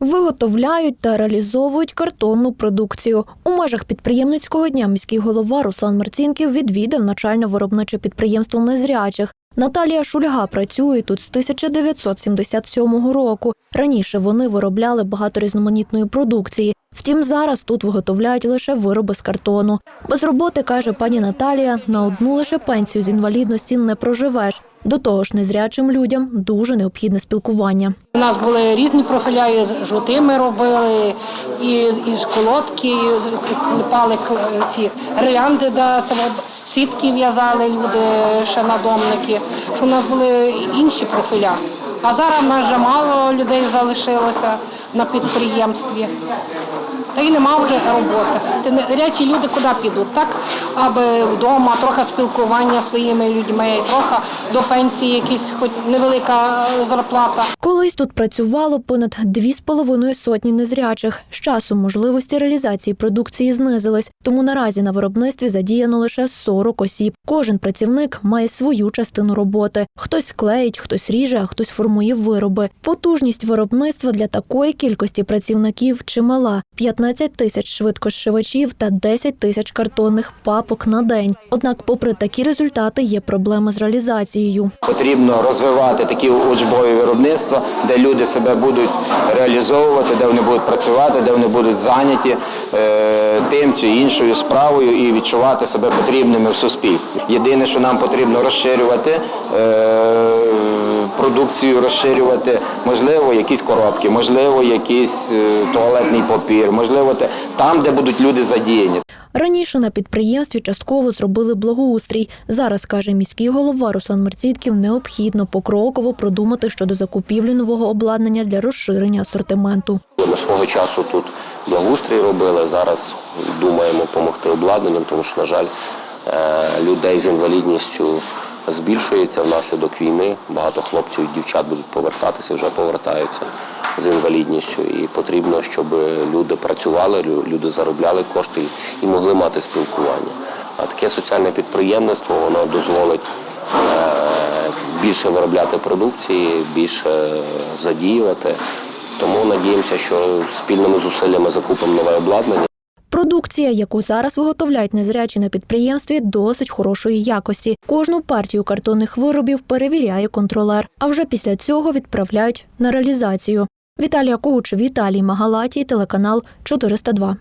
Виготовляють та реалізовують картонну продукцію. У межах підприємницького дня міський голова Руслан Марцінків відвідав начально-виробниче підприємство незрячих. Наталія Шульга працює тут з 1977 року. Раніше вони виробляли багато різноманітної продукції. Втім, зараз тут виготовляють лише вироби з картону. Без роботи, каже пані Наталія, на одну лише пенсію з інвалідності не проживеш. До того ж, незрячим людям дуже необхідне спілкування. У нас були різні профіля, і жути ми робили, і, і колодки, і клепали ці гирлянди, да, сітки в'язали люди, ще надомники, що у нас були інші профіля. А зараз вже мало людей залишилося на підприємстві. Й нема вже роботи. Речі люди куди підуть? Так, аби вдома трохи спілкування своїми людьми, трохи до пенсії якісь хоч невелика е, зарплата. Колись тут працювало понад дві з половиною сотні незрячих. З часом можливості реалізації продукції знизились, тому наразі на виробництві задіяно лише 40 осіб. Кожен працівник має свою частину роботи. Хтось клеїть, хтось ріже, а хтось формує вироби. Потужність виробництва для такої кількості працівників чимала: 15 тисяч швидкошивачів та 10 тисяч картонних папок на день. Однак, попри такі результати, є проблеми з реалізацією. Потрібно розвивати такі учбові виробництва, де люди себе будуть реалізовувати, де вони будуть працювати, де вони будуть зайняті е, тим чи іншою справою і відчувати себе потрібними в суспільстві. Єдине, що нам потрібно розширювати е, продукцію, розширювати, можливо, якісь коробки, можливо, якийсь е, туалетний папір, можливо, там, де будуть люди задіяні. Раніше на підприємстві частково зробили благоустрій. Зараз, каже міський голова Руслан Мерцітків, необхідно покроково продумати щодо закупівлі нового обладнання для розширення асортименту. Ми свого часу тут благоустрій робили. Зараз думаємо допомогти обладнанням, тому що, на жаль, е, людей з інвалідністю збільшується внаслідок війни. Багато хлопців і дівчат будуть повертатися, вже повертаються з інвалідністю. І потрібно, щоб люди працювали, люди заробляли кошти і могли мати спілкування. А таке соціальне підприємництво воно дозволить е, більше виробляти продукції, більше задіювати. Тому надіємося, що спільними зусиллями закупимо нове обладнання. Продукція, яку зараз виготовляють незрячі на підприємстві, досить хорошої якості. Кожну партію картонних виробів перевіряє контролер, а вже після цього відправляють на реалізацію. Віталія Коуч, Віталій Магалатій, телеканал 402.